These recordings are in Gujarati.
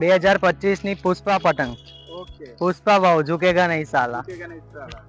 બે હજાર પચીસની પુષ્પા પતંગ. પુષ્પા ભાવ ઝુકેગા નહીં સાલા. નહીં સાલા.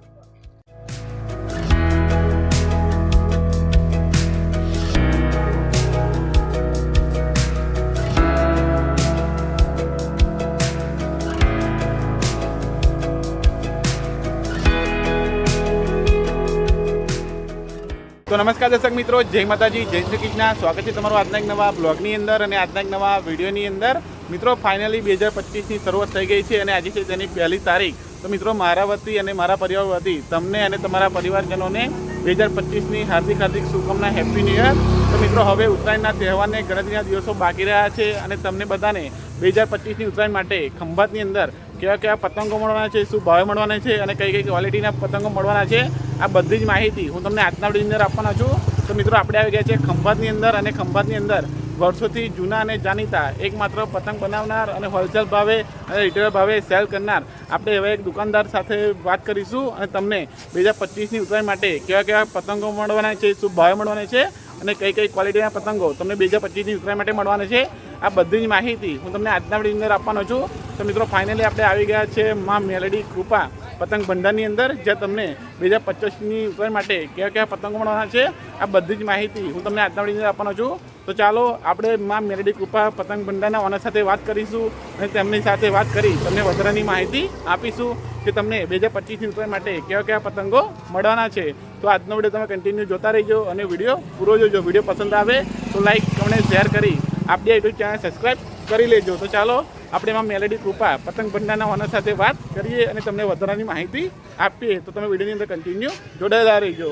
તો નમસ્કાર દર્શક મિત્રો જય માતાજી જય શ્રી કૃષ્ણ. સ્વાગત છે તમારું આજના એક નવા બ્લોગની અંદર અને આજના એક નવા વિડીયોની અંદર. મિત્રો ફાઇનલી બે હજાર પચીસની શરૂઆત થઈ ગઈ છે અને આજે છે તેની પહેલી તારીખ. તો મિત્રો, મારા વતી અને મારા પરિવાર વતી, તમને અને તમારા પરિવારજનોને બે હજાર પચીસની હાર્દિક હાર્દિક શુભકામના હેપી ન્યૂ યર તો મિત્રો, હવે ઉત્તરાયણના તહેવારને ગણતરીના દિવસો બાકી રહ્યા છે અને તમને બધાને બે હજાર પચીસની ઉત્તરાયણ માટે ખંભાતની અંદર કેવા કેવા પતંગો મળવાના છે, શું ભાવે મળવાના છે અને કઈ કઈ ક્વોલિટીના પતંગો મળવાના છે, આ બધી જ માહિતી હું તમને આજના વિડીયોની અંદર આપવાના છું. તો મિત્રો, આપણે આવી ગયા છે ખંભાતની અંદર અને ખંભાતની અંદર વર્ષોથી જૂના અને જાણીતા એકમાત્ર પતંગ બનાવનાર અને હોલસેલ ભાવે અને રિટેલ ભાવે સેલ કરનાર. આપણે હવે એક દુકાનદાર સાથે વાત કરીશું અને તમને બે હજાર પચીસની ઉતરાણ માટે કેવા કેવા પતંગો મળવાના છે, શું ભાવે મળવાના છે અને કઈ કઈ ક્વોલિટીના પતંગો તમને બે હજાર પચીસની ઉતરાણ માટે મળવાના છે. આ બધી જ માહિતી હું તમને આજના વિડીયોની અંદર આપવાનો છું. તો મિત્રો ફાઇનલી આપણે આવી ગયા છે મા મેલડી કૃપા. પતંગ ભંડારની અંદર જ્યાં તમને બે હજાર પચીસની ઉત્તરાયણ માટે કયા કયા પતંગો મળવાના છે, આ બધી જ માહિતી હું તમને આજના અંદર આપવાનો છું. તો ચાલો, આપણે માં મેરડી કૃપા પતંગ ભંડારના ઓનર સાથે વાત કરીશું અને તેમની સાથે વાત કરી તમને વધારાની માહિતી આપીશું કે તમને બે હજાર પચીસની ઉત્તરાયણ માટે કયા કયા પતંગો મળવાના છે. તો આજનો વીડિયો તમે કન્ટિન્યુ જોતા રહીજો અને વીડિયો પૂરો જોજો. વીડિયો પસંદ આવે તો લાઈક કમેન્ટ શેર કરી આપણી યુટ્યુબ ચેનલ સબસ્ક્રાઈબ કરી લેજો. તો ચાલો આપણે એમાં મેલેડી કૃપા, પતંગ ભંડારના ઓનર સાથે વાત કરીએ અને તમને વધારાની માહિતી આપીએ. તો તમે વિડીયોની અંદર કન્ટિન્યુ જોડાયેલા રહીજો.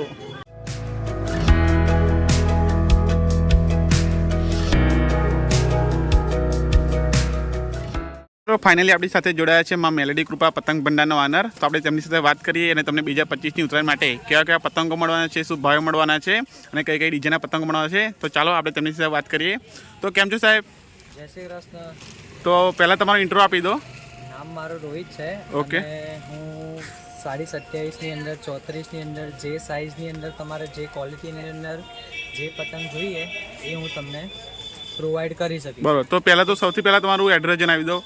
તો ફાઇનલી આપણી સાથે જોડાયા છે માં મેલેડી કૃપા, પતંગ ભંડારનો ઓનર. તો આપણે તેમની સાથે વાત કરીએ અને તમને બીજા પચીસની ઉત્તરાયણ માટે કયા કયા પતંગો મળવાના છે, શું ભાવ મળવાના છે અને કઈ કઈ ડીજેના પતંગો મળવાના છે. તો ચાલો આપણે તેમની સાથે વાત કરીએ. તો કેમ છો સાહેબ? જય શ્રી કૃષ્ણ. તો પહેલાં તમારો ઇન્ટ્રો આપી દો. નામ મારું રોહિત છે. ઓકે. હું સાડી સત્યાવીસની અંદર ચોત્રીસની અંદર જે સાઇઝની અંદર તમારે જે ક્વોલિટીની અંદર જે પતંગ જોઈએ એ હું તમને પ્રોવાઈડ કરી શકીશ. બરાબર. તો પહેલાં તો સૌથી પહેલાં તમારું એડ્રેસ જણાવી દો.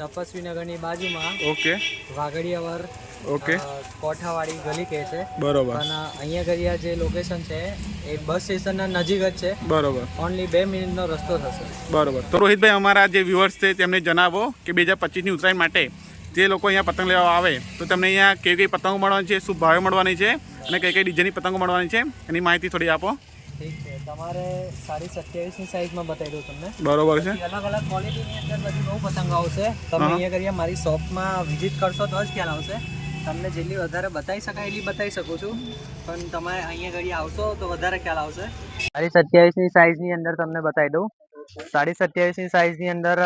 તપસ્વીનગરની બાજુમાં ઓકે વાગડિયાવર ઓકે. કોઠાવાડી ગલી કહે છે. બરોબર. અને અહીંયા ઘડિયા જે લોકેશન છે એ બસ સ્ટેશનના નજીક જ છે. બરોબર. ઓનલી બે મિનિટનો રસ્તો થશે. બરોબર. તો રોહિતભાઈ અમારા જે વ્યુઅર્સ છે તેમને જણાવો કે બે હજાર પચીસની ઉત્તરાયણ માટે જે લોકો અહીંયા પતંગ લેવા આવે તો તમને અહીંયા કેવી કઈ પતંગો મળવાની છે શું ભાવે મળવાની છે અને કઈ કઈ ડિઝાઇનની પતંગો મળવાની છે? એની માહિતી થોડી આપો. ઠીક છે. તમારે સાડી સત્યાવીસની સાઈઝમાં બતાવી દઉં તમને. બરોબર છે. અલગ અલગ ક્વોલિટીની અંદર બધી બહુ પતંગ આવશે. તમે અહીંયા કરીએ મારી શોપમાં વિઝિટ કરશો તો જ ખ્યાલ આવશે. તમને જેટલી વધારે બતાવી શકાય એટલી બતાવી શકું છું. પણ તમે અહીંયા ઘડી આવશો તો વધારે ખ્યાલ આવશે. સાડી સત્યાવીસની સાઇઝની અંદર તમને બતાવી દઉં. સાડી સત્યાવીસની સાઇઝની અંદર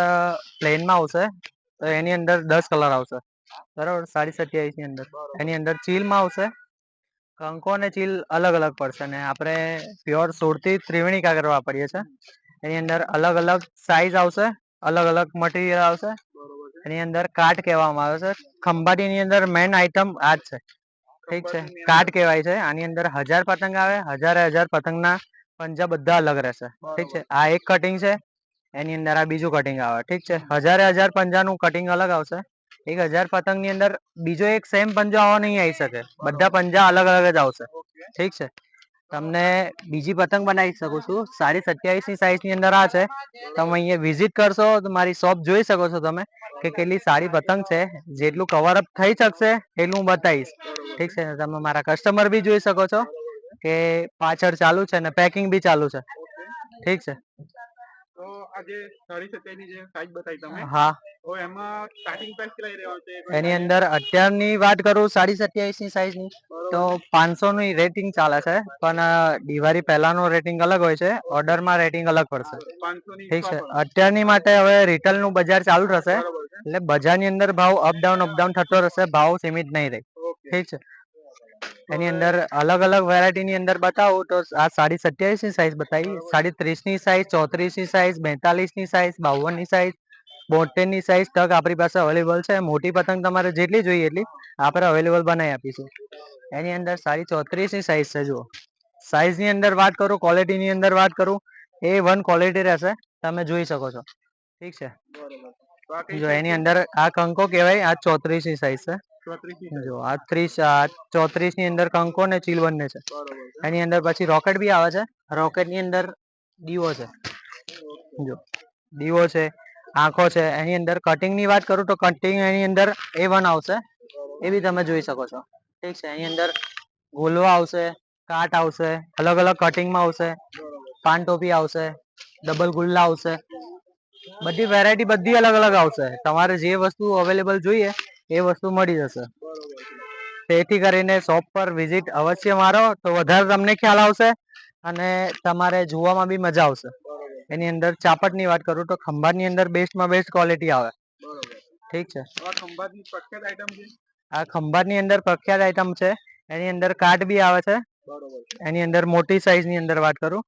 પ્લેનમાં આવશે. તો એની અંદર દસ કલર આવશે. બરાબર? સાડી સત્યાવીસની અંદર. એની અંદર ચીલમાં આવશે. કંકો અને ચીલ અલગ અલગ પડશે અને આપણે પ્યોર સુરતી ત્રિવેણી કાગળ વાપરીએ છીએ. એની અંદર અલગ અલગ સાઇઝ આવશે. અલગ અલગ મટીરિયલ આવશે. એની અંદર કાટ કહેવામાં આવે છે. ખંભાટીની અંદર મેન આઈટમ આ જ છે. ઠીક છે. કાટ કહેવાય છે. આની અંદર હજાર પતંગ આવે. હજારે હજાર પતંગના પંજા બધા અલગ રહેશે. ઠીક છે. આ એક કટિંગ છે. એની અંદર આ બીજું કટિંગ આવે. ઠીક છે. હજારે હજાર પંજાનું કટિંગ અલગ આવશે. એક હજાર પતંગની અંદર બીજો એક સેમ પંજો આવો નહીં આવી શકે. બધા પંજા અલગ અલગ જ આવશે. ઠીક છે. તમને બીજી પતંગ બનાવી શકું છું. સારી સત્યાવીસની સાઈઝની અંદર આ છે. તમે અહીંયા વિઝિટ કરશો તો મારી શોપ જોઈ શકો છો તમે કે કેટલી સારી પતંગ છે. જેટલું કવર અપ થઈ શકશે એટલું હું બતાવીશ. ઠીક છે? તમે મારા કસ્ટમર બી જોઈ શકો છો કે પાછળ ચાલુ છે ને પેકિંગ બી ચાલુ છે. ઠીક છે? તો આજે સાડી સત્યાની જે સાઈઝ બતાવી તમે. હા. તો એમાં સ્ટાર્ટિંગ પ્રાઇસ કેટલા રહેવાનું છે? એની અંદર અત્યારની વાત કરું સાડી સત્યાવીસની સાઈઝની તો પાંચસો ની રેટિંગ ચાલે છે પણ દિવાળી પહેલાનું રેટિંગ અલગ હોય છે ઓર્ડરમાં રેટિંગ અલગ પડશે. ઠીક છે. અત્યારની માટે હવે રિટેલનું બજાર ચાલુ રહેશે એટલે બજારની અંદર ભાવ અપડાઉન અપડાઉન થતો રહેશે ભાવ સીમિત નહીં રહે. ઠીક છે. એની અંદર અલગ અલગ વેરાયટી ની અંદર બતાવું તો આ સાડી સત્યાવીસની સાઈઝ બતાવી. સાડી ત્રીસની સાઈઝ ચોત્રીસની સાઈઝ બેતાલીસની સાઈઝ બાવનની સાઈઝ બોતેરની સાઈઝ તક આપણી પાસે અવેલેબલ છે. મોટી પતંગ તમારે જેટલી જોઈએ એટલી આપણે અવેલેબલ બનાવી આપીશું. એની અંદર સાડી ચોત્રીસની સાઈઝ છે, જુઓ. સાઈઝની અંદર વાત કરું ક્વોલિટી ની અંદર વાત કરું, એ વન ક્વોલિટી રહેશે. તમે જોઈ શકો છો. ઠીક છે? જો એની અંદર આ કંકો કહેવાય આ ચોત્રીસની સાઈઝ છે જો આ ત્રીસ ચોત્રીસની અંદર કંકો ને ચીલ બંને છે. એની અંદર પછી રોકેટ બી આવે છે. રોકેટની અંદર દીવો છે. જો દીવો છે આંખો છે એની અંદર કટિંગની વાત કરું તો કટિંગ એની અંદર એ વન આવશે. એ બી તમે જોઈ શકો છો. ઠીક છે એની અંદર ગોલવા આવશે કાટ આવશે અલગ અલગ કટિંગમાં આવશે પાન ટોપી આવશે ડબલ ગુલ્લા આવશે. બધી વેરાયટી બધી અલગ અલગ આવશે. તમારે જે વસ્તુ અવેલેબલ જોઈએ એ વસ્તુ મળી જશે. તેથી કરીને શોપ પર વિઝિટ અવશ્ય મારો તો વધારે તમને ખ્યાલ આવશે અને તમારે જોવામાં બી મજા આવશે. એની અંદર ચાપટની વાત કરું તો ખંભાતની અંદર બેસ્ટમાં બેસ્ટ ક્વોલિટી આવે. ઠીક છે? આ ખંભાતની પ્રખ્યાત આઈટમ છે? આ ખંભાતની અંદર પ્રખ્યાત આઈટમ છે. એની અંદર કાટ બી આવે છે. એની અંદર મોટી સાઈઝની અંદર વાત કરું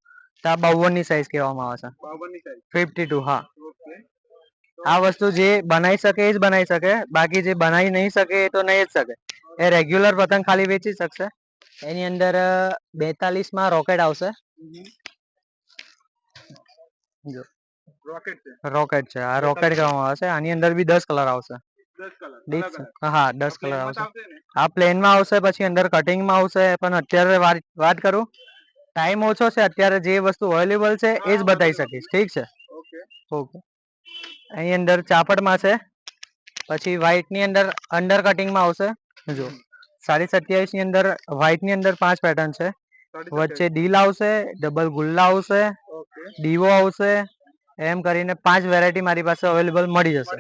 તો આ બાવનની સાઈઝ કહેવામાં આવે છે. ફિફ્ટી ટુ હા. આ વસ્તુ જે બનાવી શકે એ જ બનાવી શકે. બાકી જે બનાવી નહીં શકે એ તો નહીં જ શકે. એ રેગ્યુલર પતંગ ખાલી વેચી શકશે. એની અંદર બેતાલીસમાં રોકેટ આવશે. જો. રોકેટ છે. આ રોકેટ કહેવામાં આવે છે આની અંદર બી દસ કલર આવશે. 10 કલર ડીપ અલગ છે. હા દસ કલર આવશે. આવશે આ પ્લેનમાં આવશે પછી અંદર કટિંગમાં આવશે. પણ અત્યારે વાત વાત કરું. ટાઈમ ઓછો છે. અત્યારે જે વસ્તુ અવેલેબલ છે એ જ બતાવી શકીશ. ઠીક છે? ઓકે. અહીં એની અંદર ચાપડમાં છે. પછી વ્હાઇટની અંદર અંડર કટિંગમાં આવશે. જો સાડી સત્યાવીસની અંદર વ્હાઇટની અંદર પાંચ પેટર્ન છે. વચ્ચે ડીલ આવશે ડબલ ગુલ્લા આવશે ડીવો આવશે એમ કરીને પાંચ વેરાયટી મારી પાસે અવેલેબલ મળી જશે.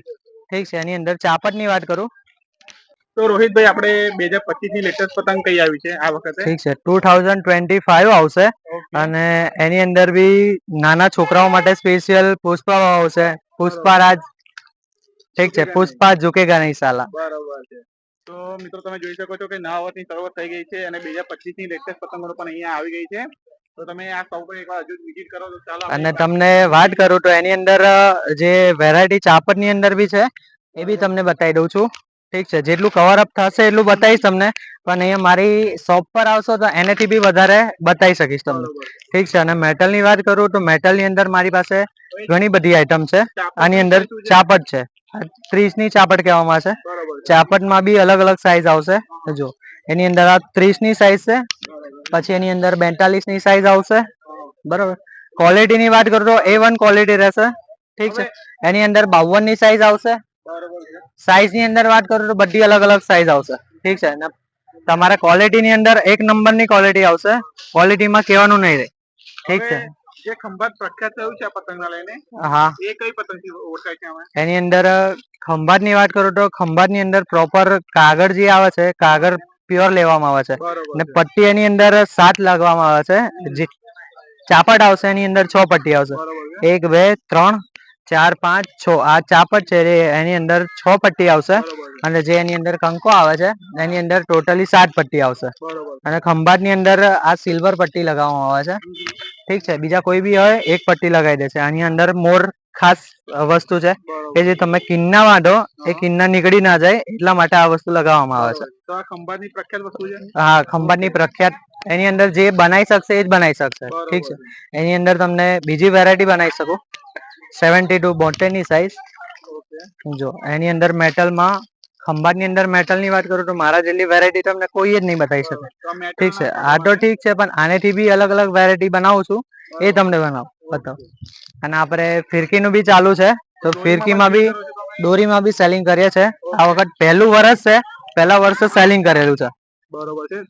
ઠીક છે એની અંદર ચાપટની વાત કરું. તો રોહિતભાઈ આપણે બે હજાર પચીસની લેટેસ્ટ પતંગ કઈ આવી છે આ વખતે? ઠીક છે. ટુ થાઉઝન્ડ ટ્વેન્ટી ફાઈવ આવશે અને એની અંદર બી નાના છોકરાઓ માટે સ્પેશિયલ પુષ્પા આવશે. પુષ્પારાજ ઠીક છે. પુષ્પા ઝુકેગા નહીં સાલા. બરોબર છે. તો મિત્રો તમે જોઈ શકો છો કે નવા વર્ષની શરૂઆત થઈ ગઈ છે અને બે હજાર પચીસની લેટેસ્ટ પતંગો પણ અહીંયા આવી ગઈ છે. તો તમે આ પર એકવાર હજુ વિઝિટ કરો તો ચાલો અને તમને વાત કરું તો એની અંદર જે વેરાયટી ચાપટની અંદર બી છે એ બી તમને બતાવી દઉં છું. ઠીક છે જેટલું કવર અપ થશે એટલું બતાવીશ તમને. પણ અહીંયા મારી શોપ પર આવશો તો એનાથી બી વધારે બતાવી શકીશ તમને. ઠીક છે અને મેટલની વાત કરું તો મેટલની અંદર મારી પાસે ઘણી બધી આઈટમ છે. આની અંદર ચાપટ છે? ત્રીસની ચાપટ કહેવામાં છે. ચાપટમાં બી અલગ અલગ સાઇઝ આવશે. જો એની અંદર આ ત્રીસની સાઈઝ છે. પછી એની અંદર બેતાલીસની સાઈઝ આવશે. બરોબર. ક્વોલિટીની વાત કરું તો એ વન ક્વોલિટી રહેશે. ઠીક છે. એની અંદર બાવનની સાઈઝ આવશે. સાઈઝની અંદર વાત કરું તો બધી અલગ અલગ સાઈઝ આવશે. ઠીક છે? અને તમારે ક્વોલિટી ની અંદર એક નંબરની ક્વોલિટી આવશે. ક્વોલિટીમાં કહેવાનું નહીં રહે. ઠીક છે? જે ખંભાત પ્રખ્યાત થયું છે આ લઈને. હા. એ કઈ પતંગથી ઓળખાય છે એની અંદર ખંભાતની વાત કરું તો ખંભાતની અંદર પ્રોપર કાગળ જે આવે છે કાગળ પ્યોર લેવામાં આવે છે. અને પટ્ટી એની અંદર સાત લાગવામાં આવે છે. જે ચાપટ આવશે એની અંદર છ પટ્ટી આવશે. એક બે ત્રણ ચાર પાંચ છ. આ ચાપટ છે. એની અંદર છ પટ્ટી આવશે. અને જે એની અંદર કંકો આવે છે એની અંદર ટોટલી સાત પટ્ટી આવશે. અને ખંભાતની અંદર આ સિલ્વર પટ્ટી લગાવવામાં આવે છે. ઠીક છે. બીજા કોઈ બી હોય એક પટ્ટી લગાવી દેશે આની અંદર મોર ખાસ વસ્તુ છે કે જે તમે કિન્ના વાંધો એ કિન્ના નીકળી ના જાય એટલા માટે આ વસ્તુ લગાવવામાં આવે છે. ખંભાતની પ્રખ્યાત વસ્તુ છે? હા ખંભાતની પ્રખ્યાત. એની અંદર જે બનાવી શકશે એ જ બનાવી શકશે. ઠીક છે. એની અંદર તમને બીજી વેરાયટી બનાવી શકું. સેવન્ટી ટુ બોટેની સાઇઝ સાઈઝ જો એની અંદર મેટલમાં ખંભાતની અંદર મેટલની વાત કરું તો મારા જેટલી વેરાયટી તમને કોઈ જ નહીં બતાવી શકે. ઠીક છે. આ તો ઠીક છે પણ આનેથી બી અલગ અલગ વેરાયટી બનાવું છું. એ તમને બનાવો બતાવો. અને આપણે ફિરકીનું બી ચાલુ છે. તો ફિરકીમાં બી દોરીમાં બી સેલિંગ કરીએ છે આ વખત પહેલું વર્ષ છે. પહેલા વર્ષે સેલિંગ કરેલું છે. બરોબર છે.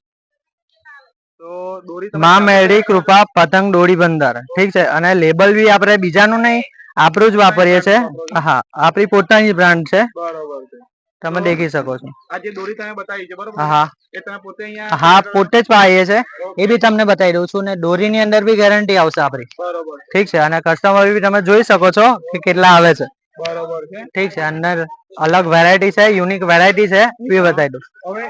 તો માં મેળી કૃપા પતંગ દોરી બંદર. ઠીક છે. અને લેબલ બી આપણે બીજાનું નહીં આપણું જ વાપરીએ છે. હા આપણી પોતાની બ્રાન્ડ છે. બરોબર છે. તમે દેખી શકો છો. આ જે દોરી તમે બતાવી છે બરોબર હા. એ તમે પોતે અહીંયા હા પોતે જ પાડીએ છે. એ બી તમને બતાવી દઉં છું ને દોરીની અંદર બી ગેરંટી આવશે આપણી. બરોબર ઠીક છે અને કસ્ટમર બી તમે જોઈ શકો છો કે કેટલા આવે છે. બરોબર છે. ઠીક છે અંદર અલગ વેરાયટી છે યુનિક વેરાયટી છે એ બી બતાવી દઉં. હવે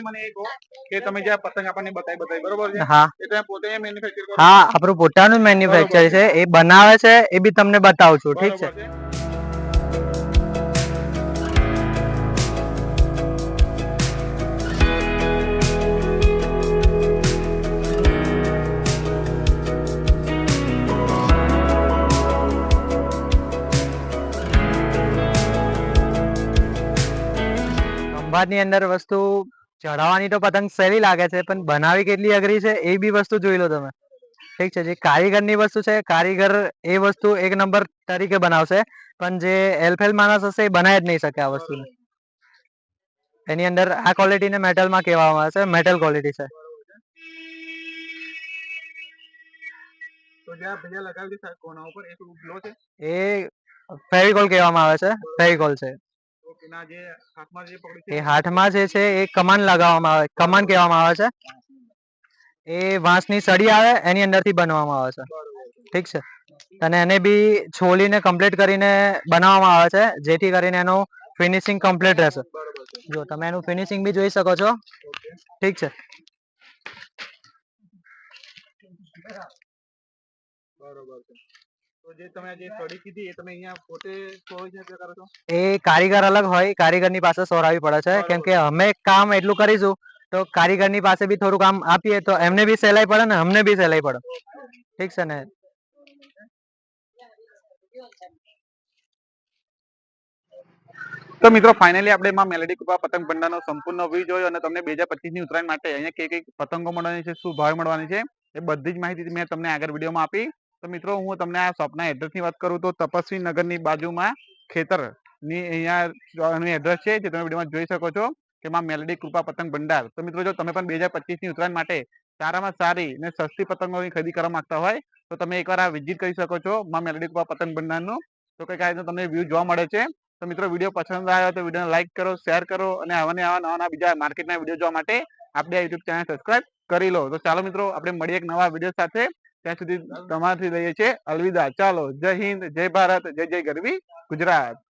મને એ કહો કે તમે જે પતંગ આપણને બતાવી બતાવી બરોબર છે? હા. એ તમે પોતે મેન્યુફેક્ચર કરો હા આપણું પોતાનું મેન્યુફેક્ચર છે એ બનાવે છે એ બી તમને બતાવું છું ઠીક છે. ખંભાતની અંદર વસ્તુ ચઢાવવાની તો પતંગ સહેલી લાગે છે પણ બનાવી કેટલી અઘરી છે એ બી વસ્તુ જોઈ લો તમે. ઠીક છે જે કારીગરની વસ્તુ છે કારીગર એ વસ્તુ એક નંબર તરીકે બનાવશે પણ જે એલફેલ માણસ હશે એ બનાવી જ નહીં શકે આ વસ્તુને. એની અંદર આ ક્વોલિટીને મેટલમાં કહેવામાં આવે છે મેટલ ક્વોલિટી છે? એ ફેવિકોલ કહેવામાં આવે છે ફેવિકોલ છે. ઓકે જે હાથમાં જે પકડી એ હાથમાં જે છે એ કમાન લગાવવામાં આવે કમાન કહેવામાં આવે છે. એ વાંસની સળી આવે એની અંદરથી બનાવવામાં આવે છે. ઠીક છે? અને એને બી છોલીને કમ્પ્લીટ કરીને બનાવવામાં આવે છે જેથી કરીને એનું ફિનિશિંગ કમ્પ્લીટ રહેશે. જો તમે એનું ફિનિશિંગ બી જોઈ શકો છો. ઠીક છે? બરોબર છે. તો જે તમે જે કડી કીધી એ તમે અહીંયા પોતે ચોવીસ ને કરો છો? એ કારીગર અલગ હોય કારીગરની પાસે સોરાવી પડે છે. કેમ કે અમે કામ એટલું કરીશું તો કારીગરની પાસે બી થોડું કામ આપીએ તો એમને બી સહેલાઈ પડે ને અમને બી સહેલાઈ પડે. ઠીક છે ને? તો મિત્રો ફાઇનલી આપણે માં મેલેડી કૃપા પતંગ ભંડારનો સંપૂર્ણ વ્યૂ જોયો અને તમને બે હજાર પચીસની ઉત્તરાયણ માટે અહીંયા કઈ કઈ પતંગો મળવાની છે શું ભાવ મળવાની છે એ બધી જ માહિતી મેં તમને આગળ વિડીયોમાં આપી. તો મિત્રો, હું તમને આ શોપના એડ્રેસની વાત કરું તો તપસ્વી નગરની બાજુમાં ખેતર. ની અહીંયા એડ્રેસ છે જે તમે વિડીયોમાં જોઈ શકો છો કે માં મેલેડી કૃપા પતંગ ભંડાર. તો મિત્રો, જો તમે પણ બે હજાર પચીસની ઉત્તરાયણ માટે સારામાં સારી ને સસ્તી પતંગોની ખરીદી કરવા માંગતા હોય, તો તમે એકવાર આ વિઝિટ કરી શકો છો માં મેલેડી કૃપા પતંગ ભંડારનું. તો કઈ કાંઈ તમને વ્યૂ જોવા મળે છે. તો મિત્રો વીડિયો પસંદ આવ્યો તો વિડીયોને લાઈક કરો શેર કરો અને આવા આવા નવા નવા બીજા માર્કેટના વીડિયો જોવા માટે આપણે આ યુટ્યુબ ચેનલ સબસ્ક્રાઇબ કરી લો. તો ચાલો મિત્રો, આપણે મળીએ એક નવા વીડિયો સાથે. ત્યાં સુધી તમારાથી લઈએ છીએ. અલવિદા. ચાલો, જય હિન્દ, જય ભારત, જય જય ગરવી ગુજરાત.